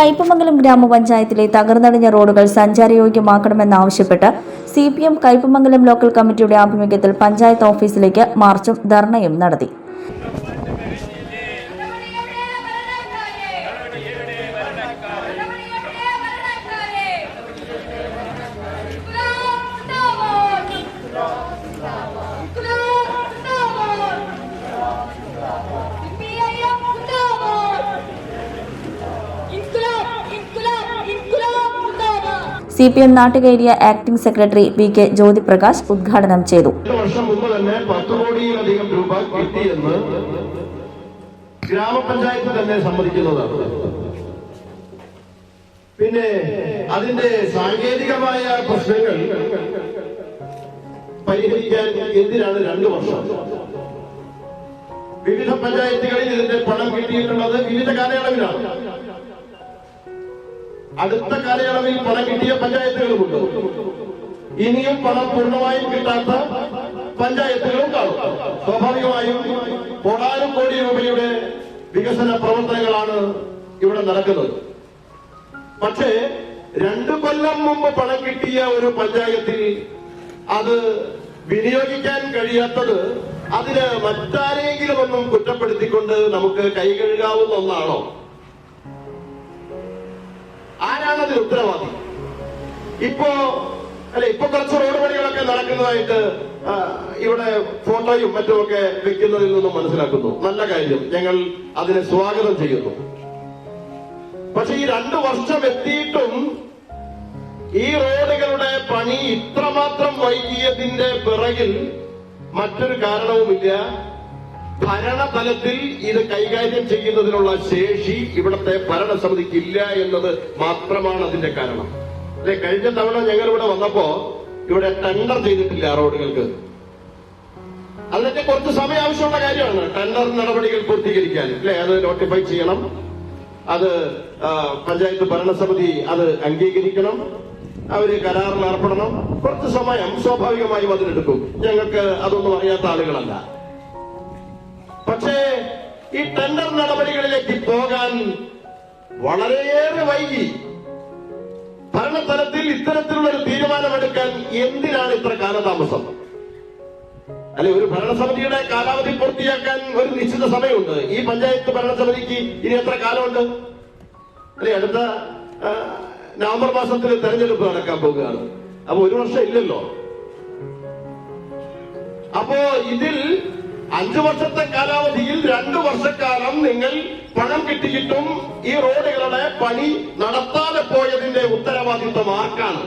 കയ്പമംഗലം ഗ്രാമപഞ്ചായത്തിലെ തകർന്നടിഞ്ഞ റോഡുകൾ സഞ്ചാരയോഗ്യമാക്കണമെന്നാവശ്യപ്പെട്ട് C P M Kaipamangalam local കമ്മിറ്റിയുടെ ആഭിമുഖ്യത്തിൽ പഞ്ചായത്ത് ഓഫീസിലേക്ക് മാർച്ചും ധർണയും നടത്തി. C P M നാട്ടുകയറിയ acting secretary P K Jyothiprakash ഉദ്ഘാടനം ചെയ്തു. ഗ്രാമപഞ്ചായത്ത് തന്നെ സമ്മതിക്കുന്നതാണ്. പിന്നെ അതിന്റെ സാങ്കേതികമായ പ്രശ്നങ്ങൾ പരിഹരിക്കാൻ എന്തിനാണ് രണ്ടു വർഷം? വിവിധ പഞ്ചായത്തുകളിൽ ഇതിന്റെ പണം കിട്ടിയിട്ടുള്ളത് വിവിധ കാലയളവിലാണ്. അടുത്ത കാലയളവിൽ പണം കിട്ടിയ പഞ്ചായത്തുകളുമുണ്ട് ഇനിയും പണം പൂർണമായും കിട്ടാത്ത പഞ്ചായത്തുകളും കാണും. സ്വാഭാവികമായും കോടാനും കോടി രൂപയുടെ വികസന പ്രവർത്തനങ്ങളാണ് ഇവിടെ നടക്കുന്നത്. പക്ഷേ രണ്ടു കൊല്ലം മുമ്പ് പണം കിട്ടിയ ഒരു പഞ്ചായത്തിൽ അത് വിനിയോഗിക്കാൻ കഴിയാത്തത് അതിന് മറ്റാരെങ്കിലും ഒന്നും കുറ്റപ്പെടുത്തിക്കൊണ്ട് നമുക്ക് കൈ കഴുകാവുന്ന ഒന്നാണോ? അതിന് ഉത്തരവാദി. ഇപ്പോ അല്ലെ ഇപ്പൊ കുറച്ച് റോഡ് പണികളൊക്കെ നടക്കുന്നതായിട്ട് ഇവിടെ ഫോട്ടോയും മറ്റുമൊക്കെ വെക്കുന്നതിൽ നിന്നും മനസ്സിലാക്കുന്നു. നല്ല കാര്യം. ഞങ്ങൾ അതിനെ സ്വാഗതം ചെയ്യുന്നു. പക്ഷെ ഈ രണ്ടു വർഷം എത്തിയിട്ടും ഈ റോഡുകളുടെ പണി ഇത്രമാത്രം വൈകിയതിന്റെ പിറകിൽ മറ്റൊരു കാരണവുമില്ല. ഭരണതലത്തിൽ ഇത് കൈകാര്യം ചെയ്യുന്നതിനുള്ള ശേഷി ഇവിടുത്തെ ഭരണസമിതിക്ക് ഇല്ല എന്നത് മാത്രമാണ് അതിന്റെ കാരണം. അല്ലെ കഴിഞ്ഞ തവണ ഞങ്ങൾ ഇവിടെ വന്നപ്പോ ഇവിടെ ടെൻഡർ ചെയ്തിട്ടില്ല റോഡുകൾക്ക്. അതിനൊക്കെ കുറച്ച് സമയം ആവശ്യമുള്ള കാര്യമാണ്. ടെൻഡർ നടപടികൾ പൂർത്തീകരിക്കാൻ. അല്ലെ അത് നോട്ടിഫൈ ചെയ്യണം. അത് പഞ്ചായത്ത് ഭരണസമിതി അത് അംഗീകരിക്കണം. അവർ കരാറിൽ ഏർപ്പെടണം. കുറച്ച് സമയം സ്വാഭാവികമായും അതിനെടുക്കും. ഞങ്ങൾക്ക് അതൊന്നും അറിയാത്ത ആളുകളല്ല. പക്ഷേ ഈ ടെൻഡർ നടപടികളിലേക്ക് പോകാൻ വളരെയേറെ വൈകി. ഭരണതലത്തിൽ ഇത്തരത്തിലുള്ള ഒരു തീരുമാനമെടുക്കാൻ എന്തിനാണ് ഇത്ര കാലതാമസം? അല്ലെ ഒരു ഭരണസമിതിയുടെ കാലാവധി പൂർത്തിയാക്കാൻ ഒരു നിശ്ചിത സമയമുണ്ട്. ഈ പഞ്ചായത്ത് ഭരണസമിതിക്ക് ഇനി എത്ര കാലമുണ്ട്? അല്ലെ അടുത്ത നവംബർ മാസത്തിൽ തെരഞ്ഞെടുപ്പ് നടക്കാൻ പോവുകയാണ് അപ്പൊ ഒരു വർഷം ഇല്ലല്ലോ. അപ്പോ ഇതിൽ അഞ്ചു വർഷത്തെ കാലാവധിയിൽ രണ്ടു വർഷക്കാലം നിങ്ങൾ പണം കിട്ടിയിട്ടും ഈ റോഡുകളുടെ പണി നടത്താതെ പോയതിന്റെ ഉത്തരവാദിത്വം ആർക്കാണ്?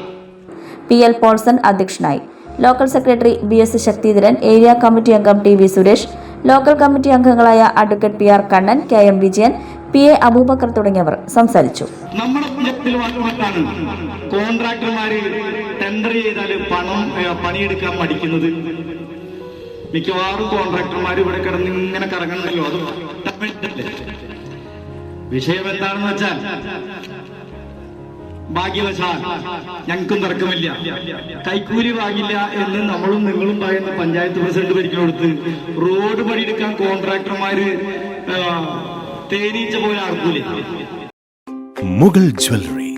പി എൽ പോൾസൺ അധ്യക്ഷനായി. Local secretary B S Sakthidharan area committee അംഗം T V Suresh local committee അംഗങ്ങളായ advocate P R Kannan K M Vijayan P A Abubakar തുടങ്ങിയവർ സംസാരിച്ചു. നമ്മുടെ കോൺട്രാക്ടർമാര് ടെൻഡർ ചെയ്താൽ പണം പണിയെടുക്കാൻ മടിക്കുന്നത്. മിക്കവാറും കോൺട്രാക്ടർമാർ ഇവിടെ കിടന്ന് ഇങ്ങനെ കറങ്ങണ്ടല്ലോ അത്? വിഷയം എന്താണെന്ന് വെച്ചാൽ ഭാഗ്യവശാൽ ഞങ്ങൾക്കും തർക്കമില്ല. കൈക്കൂലി വാങ്ങില്ല എന്ന് നമ്മളും നിങ്ങളും പറയുന്ന പഞ്ചായത്ത് പ്രസിഡന്റ് ഭരിക്കണോടുത്ത് റോഡ് പണിയെടുക്കാൻ കോൺട്രാക്ടർമാര് തേനീച്ച പോലെ ആർക്കൂല? മുഗൾ ജ്വല്ലറി.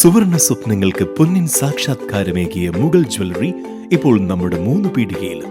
സുവർണ സ്വപ്നങ്ങൾക്ക് പൊന്നിൻ സാക്ഷാത്കാരമേകിയ മുഗൾ ജ്വല്ലറി ഇപ്പോൾ നമ്മുടെ മൂന്ന് പീടികയിലും.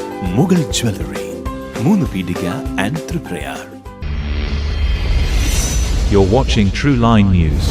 മുഗൾ ജ്വല്ലറി മൂന്ന് പീടിക and Triprayar You're watching True Line News.